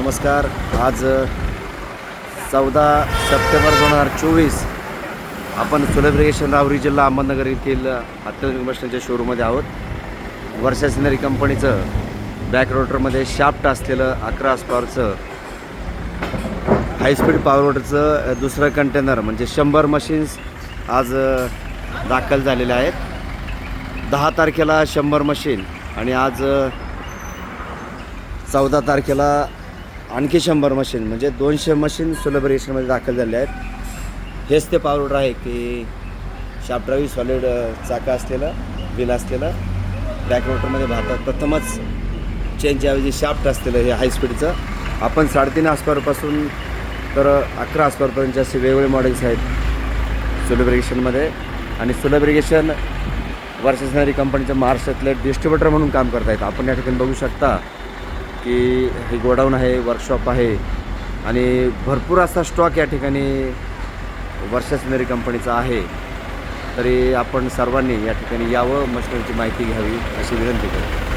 नमस्कार. आज चौदा सप्टेंबर दोन हजार चोवीस आपण सुलभ रावरी जिल्हा अहमदनगर येथील अत्याधुनिक मशीनच्या शोरूममध्ये आहोत. वर्षा सिनरी कंपनीचं बॅक रोटरमध्ये शाफ्ट असलेलं अकरा स्पॉरचं हायस्पीड पॉवर रोटरचं दुसरं कंटेनर म्हणजे शंभर मशीन्स आज दाखल झालेल्या आहेत. दहा तारखेला शंभर मशीन आणि आज चौदा तारखेला आणखी शंभर मशीन म्हणजे दोनशे मशीन सुलभ रेशनमध्ये दाखल झाले आहेत. हेच ते पावडर आहे की शाफ्टरावी सॉलिड चाका असलेलं बिल असलेलं बॅकटरमध्ये भारतात प्रथमच चेनच्याऐवजी शाफ्ट असलेलं हे हायस्पीडचं आपण साडेतीन आसपारपासून तर अकरा आसपारपर्यंतचे असे वेगवेगळे मॉडेल्स आहेत सुलभ इरिगेशनमध्ये आणि सुलभ इरिगेशन वर्षसनारी कंपनीच्या महाराष्ट्रातले डिस्ट्रीब्युटर म्हणून काम करत आहेत आपण या ठिकाणी बघू शकता. की हे गोडाऊन आहे वर्कशॉप आहे आणि भरपूर असा स्टॉक या ठिकाणी वर्षसनरी कंपनीचा आहे. तरी आपण सर्वांनी या ठिकाणी यावं मशिनरीची माहिती घ्यावी अशी विनंती करतो.